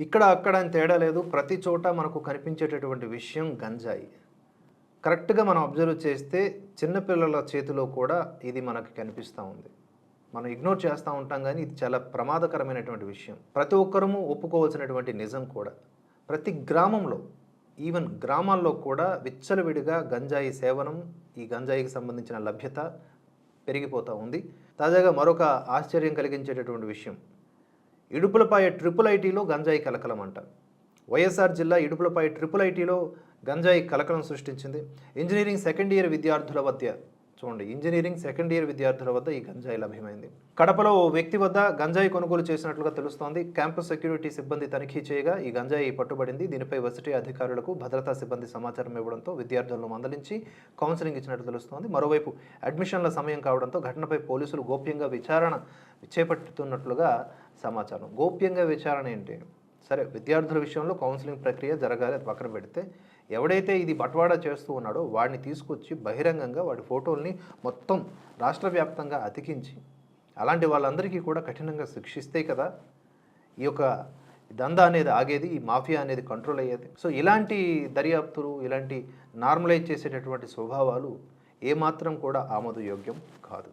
ఇక్కడ అక్కడ అని తేడా లేదు. ప్రతి చోట మనకు కనిపించేటటువంటి విషయం గంజాయి. కరెక్ట్గా మనం అబ్జర్వ్ చేస్తే చిన్నపిల్లల చేతిలో కూడా ఇది మనకి కనిపిస్తూ ఉంది. మనం ఇగ్నోర్ చేస్తూ ఉంటాం కానీ ఇది చాలా ప్రమాదకరమైనటువంటి విషయం. ప్రతి ఒక్కరము ఒప్పుకోవాల్సినటువంటి నిజం కూడా. ప్రతి గ్రామంలో ఈవెన్ గ్రామాల్లో కూడా విచ్చలవిడిగా గంజాయి సేవనం ఈ గంజాయికి సంబంధించిన లభ్యత పెరిగిపోతూ ఉంది. తాజాగా మరొక ఆశ్చర్యం కలిగించేటటువంటి విషయం. ఇడుపులపాయ ట్రిపుల్ ఐటీలో గంజాయి కలకలం అంట. వైఎస్ఆర్ జిల్లా ఇడుపులపాయ ట్రిపుల్ ఐటీలో గంజాయి కలకలం సృష్టించింది. ఇంజనీరింగ్ సెకండ్ ఇయర్ విద్యార్థుల వద్ద చూడండి ఇంజనీరింగ్ సెకండ్ ఇయర్ విద్యార్థుల వద్ద ఈ గంజాయి లభ్యమైంది. కడపలో ఓ వ్యక్తి వద్ద గంజాయి కొనుగోలు చేసినట్లుగా తెలుస్తోంది. క్యాంపస్ సెక్యూరిటీ సిబ్బంది తనిఖీ చేయగా ఈ గంజాయి పట్టుబడింది. దీనిపై వర్సిటీ అధికారులకు భద్రతా సిబ్బంది సమాచారం ఇవ్వడంతో విద్యార్థులను మందలించి కౌన్సిలింగ్ ఇచ్చినట్లు తెలుస్తోంది. మరోవైపు అడ్మిషన్ల సమయం కావడంతో ఘటనపై పోలీసులు గోప్యంగా విచారణ చేపట్టుతున్నట్లుగా సమాచారం. గోప్యంగా విచారణ ఏంటి? సరే విద్యార్థుల విషయంలో కౌన్సిలింగ్ ప్రక్రియ జరగాలి అది పక్కన పెడితే ఎవడైతే ఇది బట్వాడా చేస్తూ ఉన్నాడో వాడిని తీసుకొచ్చి బహిరంగంగా వాడి ఫోటోల్ని మొత్తం రాష్ట్ర వ్యాప్తంగా అతికించి అలాంటి వాళ్ళందరికీ కూడా కఠినంగా శిక్షిస్తే కదా ఈ యొక్క దందా అనేది ఆగేది ఈ మాఫియా అనేది కంట్రోల్ అయ్యేది. సో ఇలాంటి దర్యాప్తులు ఇలాంటి నార్మలైజ్ చేసేటటువంటి స్వభావాలు ఏమాత్రం కూడా ఆమోదయోగ్యం కాదు.